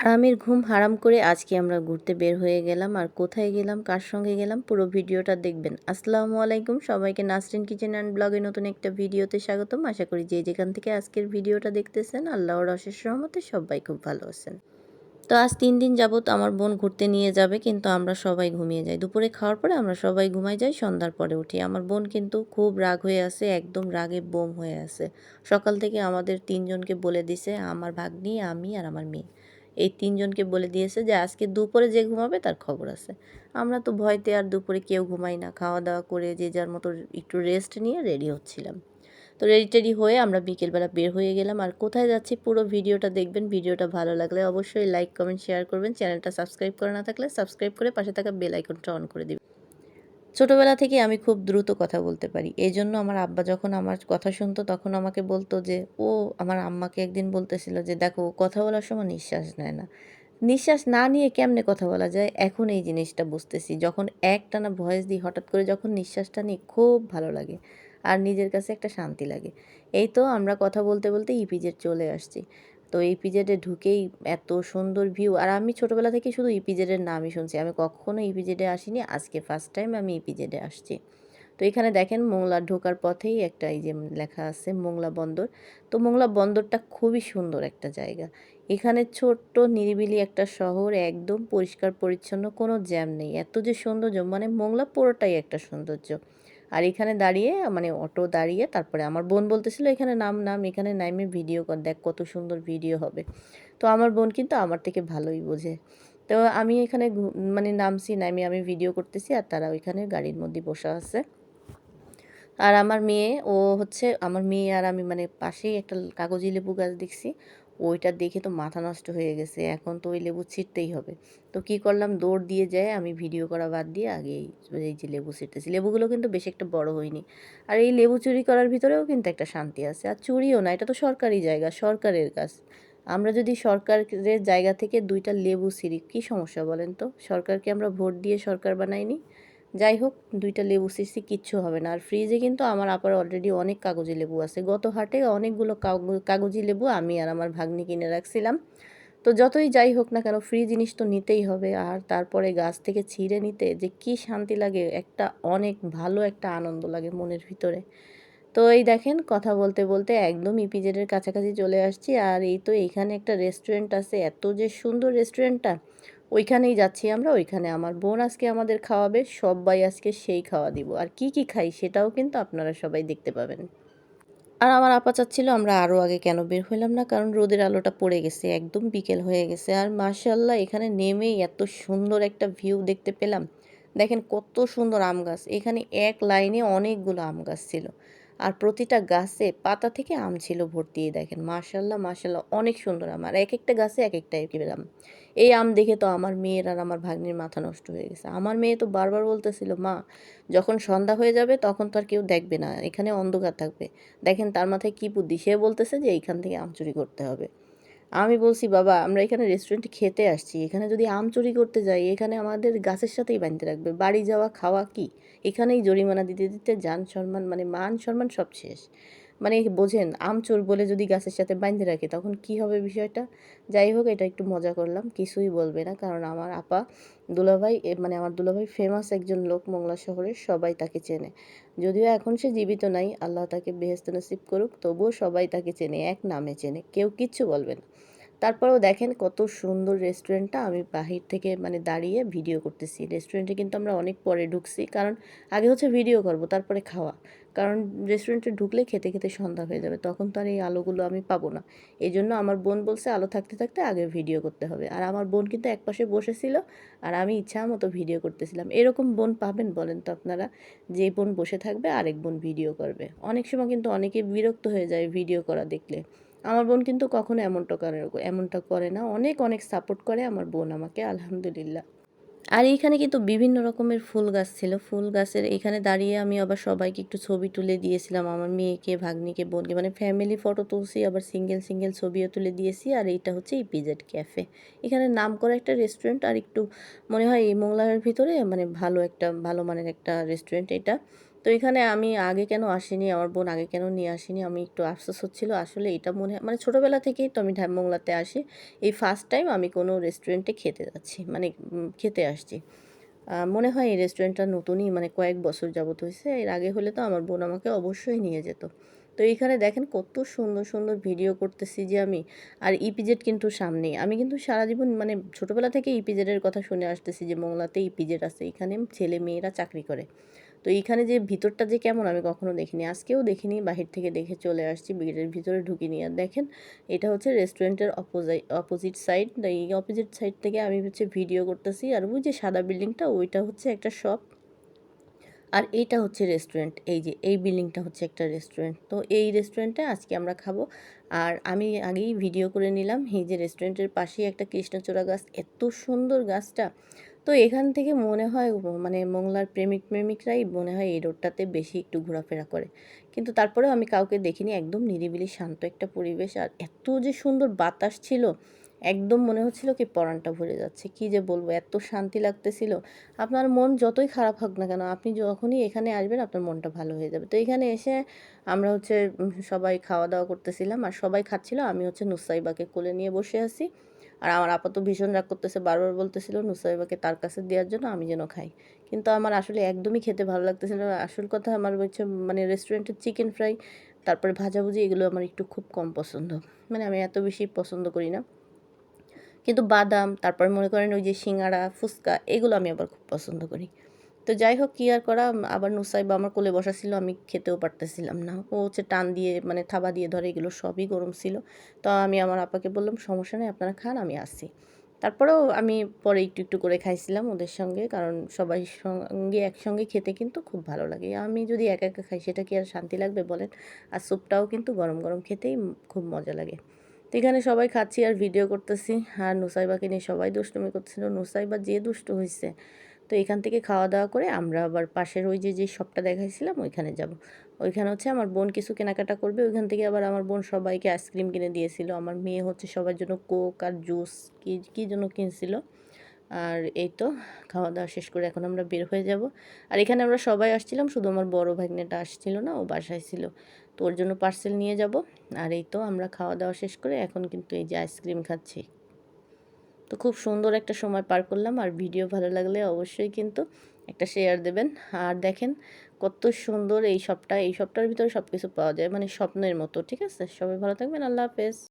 আরামের ঘুম হারাম করে আজকে আমরা ঘুরতে বের হয়ে গেলাম আর কোথায় গেলাম, কার সঙ্গে গেলাম, পুরো ভিডিওটা দেখবেন। আসসালামু আলাইকুম, সবাইকে নাসরিন কিচেন অ্যান্ড ব্লগে নতুন একটা ভিডিওতে স্বাগতম। আশা করি যে যেখান থেকে আজকের ভিডিওটা দেখতেছেন, আল্লাহর অশেষ রহমতে সবাই খুব ভালো আছেন। তো আজ তিন দিন যাবত আমার বোন ঘুরতে নিয়ে যাবে, কিন্তু আমরা সবাই ঘুমিয়ে যাই। দুপুরে খাওয়ার পরে আমরা সবাই ঘুমাই যাই, সন্ধ্যার পরে উঠি। আমার বোন কিন্তু খুব রাগ হয়ে আছে, একদম রাগে বোম হয়ে আছে। সকাল থেকে আমাদের তিনজনকে বলে দিছে, আমার ভাগ্নি, আমি আর আমার মেয়ে। এই তিনজনকে বলে দিয়েছে যে আজকে দুপুরে যে ঘুমাবে তার খবর আছে। আমরা তো ভয়তে আর দুপুরে কেউ ঘুমাই না। খাওয়া দাওয়া করে যে যার মতো একটু রেস্ট নিয়ে রেডি হচ্ছিলাম। তো রেডি টেডি হয়ে আমরা বিকেলবেলা বের হয়ে গেলাম। আর কোথায় যাচ্ছি পুরো ভিডিওটা দেখবেন। ভিডিওটা ভালো লাগলে অবশ্যই লাইক কমেন্ট শেয়ার করবেন। চ্যানেলটা সাবস্ক্রাইব করা না থাকলে সাবস্ক্রাইব করে পাশে থাকা বেল আইকনটা অন করে দিবেন। ছোটোবেলা থেকে আমি খুব দ্রুত কথা বলতে পারি। এই জন্য আমার আব্বা যখন আমার কথা শুনতো তখন আমাকে বলতো যে, ও, আমার আম্মাকে একদিন বলতেছিল যে, দেখো, কথা বলার সময় নিঃশ্বাস নেয় না। নিঃশ্বাস না নিয়ে কেমনে কথা বলা যায়? এখন এই জিনিসটা বুঝতেছি। যখন একটানা ভয়েস দিই, হঠাৎ করে যখন নিঃশ্বাসটা নিই, খুব ভালো লাগে আর নিজের কাছে একটা শান্তি লাগে। এই তো আমরা কথা বলতে বলতে ইপিজেড চলে আসছি। তো ইপিজেডে ঢুকেই এত সুন্দর ভিউ আর আমি ছোটোবেলা থেকে শুধু ইপিজেডের নামই শুনছি। আমি কখনো ইপিজেডে আসিনি, আজকে ফার্স্ট টাইম আমি ইপিজেডে আসছি। তো এখানে দেখেন মোংলা ঢোকার পথেই একটা এই যে লেখা আছে মোংলা বন্দর। তো মোংলা বন্দরটা খুবই সুন্দর একটা জায়গা। এখানে ছোট্ট নিরিবিলি একটা শহর, একদম পরিষ্কার পরিচ্ছন্ন, কোনো জ্যাম নেই। এত যে সৌন্দর্য মানে মোংলা পুরোটাই একটা সৌন্দর্য। আর এখানে দাঁড়িয়ে মানে অটো দাঁড়িয়ে তারপরে আমার বোন বলতেছিল, এখানে নাম নাম, এখানে নামে ভিডিও কর, দেখ কত সুন্দর ভিডিও হবে। তো আমার বোন কিন্তু আমার থেকে ভালোই বোঝে। তো আমি এখানে মানে নামছি, নামি আমি ভিডিও করতেছি আর তারা ওইখানে গাড়ির মধ্যে বসা আছে। আর আমার মেয়ে, ও হচ্ছে, আমার মেয়ে আর আমি মানে পাশেই একটা কাগজি লেবু গাছ দেখছি। ওইটা দেখে তো মাথা নষ্ট হয়ে গেছে, এখন তো ওই লেবু ছিটতেই হবে। তো কি করলাম? দৌড় দিয়ে যায়, আমি ভিডিও করা বাদ দিয়ে আগে এই যে লেবু ছিটতেছি। লেবুগুলো কিন্তু বেশি একটা বড় হয়নি। আর এই লেবু চুরি করার ভিতরেও কিন্তু একটা শান্তি আছে। আর চুরিও না, এটা তো সরকারি জায়গা, সরকারের কাজ। আমরা যদি সরকারের জায়গা থেকে দুইটা লেবু ছিঁড়ি, কী সমস্যা বলেন তো? সরকারকে আমরা ভোট দিয়ে সরকার বানাইনি? যাই হোক, দুইটা লেবু সিসি কিচ্ছু হবে না। আর ফ্রিজে কিন্তু আমার আপার অলরেডি অনেক কাগজি লেবু আছে। গত হাটে অনেকগুলো কাগজি লেবু আমি আর আমার ভাগ্নি কিনে রাখছিলাম। তো যতই যাই হোক না কেন ফ্রি জিনিস তো নিতেই হবে। আর তারপরে গাছ থেকে ছিঁড়ে নিতে যে কি শান্তি লাগে, একটা অনেক ভালো একটা আনন্দ লাগে মনের ভিতরে। তো এই দেখেন, কথা বলতে বলতে একদম ইপিজেডের কাছাকাছি চলে আসছি। আর এই তো এইখানে একটা রেস্টুরেন্ট আছে। এত যে সুন্দর রেস্টুরেন্টটা ওইখানেই যাচ্ছি আমরা, ওইখানে আমার বোন আজকে আমাদের খাওয়াবে, সবাই আজকে সেই খাওয়া দিব। আর কি কি খাই সেটাও কিন্তু আপনারা সবাই দেখতে পাবেন। আর আমার আপা চাচ্ছিল আমরা আরও আগে কেন বের হইলাম না, কারণ রোদের আলোটা পড়ে গেছে, একদম বিকেল হয়ে গেছে। আর মার্শাল্লাহ এখানে নেমেই এত সুন্দর একটা ভিউ দেখতে পেলাম। দেখেন কত সুন্দর আম গাছ, এখানে এক লাইনে অনেকগুলো আম গাছ ছিল। আর প্রতিটা গাছে পাতা থেকে আম ছিল ভর্তি দেখেন। মার্শাল্লাহ মার্শাল্লাহ অনেক সুন্দর আম। আর এক একটা গাছে এক একটা পেলাম এই আম দেখে তো আমার মেয়ের আর আমার ভাগ্নির মাথা নষ্ট হয়ে গেছে। আমার মেয়ে তো বারবার বলতেছিল, মা, যখন সন্ধ্যা হয়ে যাবে তখন তো আর কেউ দেখবে না। এখানে অন্ধকার থাকবে। দেখেন তার মাথায় কী বুদ্ধি? সে বলতেছে যে এইখান থেকে আম চুরি করতে হবে। আমি বলছি, বাবা, আমরা এখানে রেস্টুরেন্ট খেতে আসছি। এখানে যদি আম চুরি করতে যাই, এখানে আমাদের গাছের সাথেই বাঁধতে রাখবে। বাড়ি যাওয়া, খাওয়া কি? এখানেই জরিমানা দিতে দিতে যান সম্মান মানে মান, সম্মান সব শেষ। মানে বোঝেন আমচোর বলে যদি গাছের সাথে বাইন্ধে রাখে, তখন কি হবে বিষয়টা? যাই হোক, এটা একটু মজা করলাম, কিছুই বলবে না, কারণ আমার আপা দুলাভাই মানে আমার দুলাভাই ফেমাস একজন লোক মংলা শহরের সবাই তাকে চেনে। যদিও এখন সে জীবিত নাই, আল্লাহ তাকে বেহেস্ত নসিব করুক, তবুও সবাই তাকে চেনে, এক নামে চেনে, কেউ কিচ্ছু বলবে না। তারপরেও দেখেন কত সুন্দর রেস্টুরেন্টটা আমি বাহির থেকে মানে দাঁড়িয়ে ভিডিও করতেছি। রেস্টুরেন্টে কিন্তু আমরা অনেক পরে ঢুকছি, কারণ আগে হচ্ছে ভিডিও করব, তারপরে খাওয়া। কারণ রেস্টুরেন্টে ঢুকলে খেতে খেতে সন্ধ্যা হয়ে যাবে, তখন তো আর এই আলোগুলো আমি পাবো না। এই জন্য আমার বোন বলছে আলো থাকতে থাকতে আগে ভিডিও করতে হবে। আর আমার বোন কিন্তু একপাশে বসেছিল আর আমি ইচ্ছা মতো ভিডিও করতেছিলাম। এরকম বোন পাবেন বলেন তো আপনারা? যে বোন বসে থাকবে আরেক বোন ভিডিও করবে। অনেক সময় কিন্তু অনেকে বিরক্ত হয়ে যায় ভিডিও করা দেখলে। আমার বোন কিন্তু কখনো এমনটা করে এমনটা করে না। অনেক অনেক সাপোর্ট করে আমার বোন আমাকে, আলহামদুলিল্লাহ। আর এইখানে কিন্তু বিভিন্ন রকমের ফুল গাছ ছিল। ফুল গাছের এখানে দাঁড়িয়ে আমি আবার সবাইকে একটু ছবি তুলে দিয়েছিলাম। আমার মেয়েকে, ভাগ্নিকে, বোনকে মানে ফ্যামিলি ফটো তুলছি, আবার সিঙ্গেল সিঙ্গেল ছবিও তুলে দিয়েছি। আর এইটা হচ্ছে ইপিজেড ক্যাফে এখানে নাম করা একটা রেস্টুরেন্ট আর একটু মনে হয় এই মোংলার ভিতরে মানে ভালো একটা, ভালো মানের একটা রেস্টুরেন্ট এটা। তো এখানে আমি আগে কেন আসিনি? আমার বোন আগে কেন নিয়ে আসিনি? আমি একটু আফসোস হচ্ছিল। আসলে এটা মনে মানে ছোটোবেলা থেকেই তো আমি ঢ্যামবাংলাতে আসি। এই ফার্স্ট টাইম আমি কোনো রেস্টুরেন্টে খেতে যাচ্ছি মানে খেতে আসছি। মনে হয় এই রেস্টুরেন্টটা নতুনই মানে কয়েক বছর যাবত হয়েছে। এর আগে হলে তো আমার বোন আমাকে অবশ্যই নিয়ে যেত। তো এইখানে দেখেন কত সুন্দর সুন্দর ভিডিও করতেছি যে আমি, আর ইপিজেড কিন্তু সামনেই। আমি কিন্তু সারা জীবন মানে ছোটোবেলা থেকে ইপিজেডের কথা শুনে আসতেছি যে মোংলাতে ইপিজেড আছে। এখানে ছেলে মেয়েরা চাকরি করে। তো এইখানে যে ভিতরটা যে কেমন আমি কখনো দেখিনি। আজকেও দেখিনি, বাহির থেকে দেখে চলে আসছি গেটের ভিতরে ঢুকিনি। আর দেখেন, এটা হচ্ছে রেস্টুরেন্টের অপোজাই, অপোজিট সাইড। এই অপোজিট সাইড থেকে আমি হচ্ছে ভিডিও করতেছি। আর ওই যে সাদা বিল্ডিংটা, ওইটা হচ্ছে একটা শপ। আর এইটা হচ্ছে রেস্টুরেন্ট। এই যে, এই বিল্ডিংটা হচ্ছে একটা রেস্টুরেন্ট। তো এই রেস্টুরেন্টে আজকে আমরা খাব। আর আমি আগেই ভিডিও করে নিলাম, এই যে রেস্টুরেন্টের পাশেই একটা কৃষ্ণচূড়া গাছ। এত সুন্দর গাছটা। তো এখান থেকে মনে হয় মানে মোংলার প্রেমিক প্রেমিকরাই মনে হয় এই রোডটাতে বেশি একটু ঘোরাফেরা করে। কিন্তু তারপরেও আমি কাউকে দেখিনি, একদম নিরিবিলি শান্ত একটা পরিবেশ। আর এত যে সুন্দর বাতাস ছিল, একদম মনে হচ্ছিল কি পরানটা ভরে যাচ্ছে। কি যে বলব, এত শান্তি লাগতেছিল। আপনার মন যতই খারাপ হোক না কেন, আপনি যখনই এখানে আসবেন, আপনার মনটা ভালো হয়ে যাবে। তো এখানে এসে আমরা হচ্ছে সবাই খাওয়া দাওয়া করতেছিলাম। আর সবাই খাচ্ছিল, আমি হচ্ছে নুসাইবাকে কোলে নিয়ে বসে আছি। আর আমার আপাতত ভীষণ রাগ করতেছে, বারবার বলতেছিল নুসাইবাকে তার কাছে দেওয়ার জন্য আমি যেন খাই। কিন্তু আমার আসলে একদমই খেতে ভালো লাগতেছিল আসল কথা আমার হচ্ছে মানে রেস্টুরেন্টের চিকেন ফ্রাই তারপরে ভাজাভুজি এগুলো আমার একটু খুব কম পছন্দ। মানে আমি এত বেশি পছন্দ করি না। কিন্তু বাদাম, তারপর মনে করেন ওই যে সিঙাড়া, ফুচকা, এগুলো আমি আবার খুব পছন্দ করি। তো যাই হোক কী আর করা? আবার নুসাইবা আমার কোলে বসা ছিল, আমি খেতেও পারতেছিলাম না। ও হচ্ছে টান দিয়ে মানে থাবা দিয়ে ধরে, এগুলো সবই গরম ছিল। তো আমি আমার আপাকে বললাম, সমস্যা নেই, আপনারা খান, আমি আসি তারপরেও আমি পরে একটু একটু করে খাইছিলাম ওদের সঙ্গে, কারণ সবাই সঙ্গে, একসঙ্গে খেতে কিন্তু খুব ভালো লাগে। আমি যদি একা একা খাই, সেটা কি আর শান্তি লাগবে বলেন? আর স্যুপটাও কিন্তু গরম গরম খেতেই খুব মজা লাগে। তো এখানে সবাই খাচ্ছি আর ভিডিও করতেছি। আর নুসাইবাকে নিয়ে সবাই দুষ্টুমি করছিল নুসাইবা যে দুষ্ট হয়েছে তো এখান থেকে খাওয়া দাওয়া করে আমরা আবার পাশের ওই যে যে শপটা দেখাইছিলাম, ওইখানে যাব। ওইখানে হচ্ছে আমার বোন কিছু কেনাকাটা করবে, ওইখান থেকে আবার আমার বোন সবাইকে আইসক্রিম কিনে দিয়েছিল। আমার মেয়ে হচ্ছে সবার জন্য কোক আর জুস কী কী জন্য কিনছিল। আর এই তো, খাওয়া দাওয়া শেষ করে এখন আমরা বের হয়ে যাব। আর এখানে আমরা সবাই আসছিলাম, শুধু আমার বড় ভাগ্নেটা আসছিল না, ও বাসায় ছিল। তো ওর জন্য পার্সেল নিয়ে যাব। আর এই তো, আমরা খাওয়া দাওয়া শেষ করে এখন কিন্তু এই যে আইসক্রিম খাচ্ছি। তো খুব সুন্দর একটা সময় পার করলাম আর ভিডিও ভালো লাগলে অবশ্যই কিন্তু একটা শেয়ার দেবেন। আর দেখেন কত সুন্দর এই সবটা, এই সবটার ভিতরে সব কিছু পাওয়া যায় মানে স্বপ্নের মতো, ঠিক আছে? সবাই ভালো থাকবেন, আল্লাহ হাফেজ।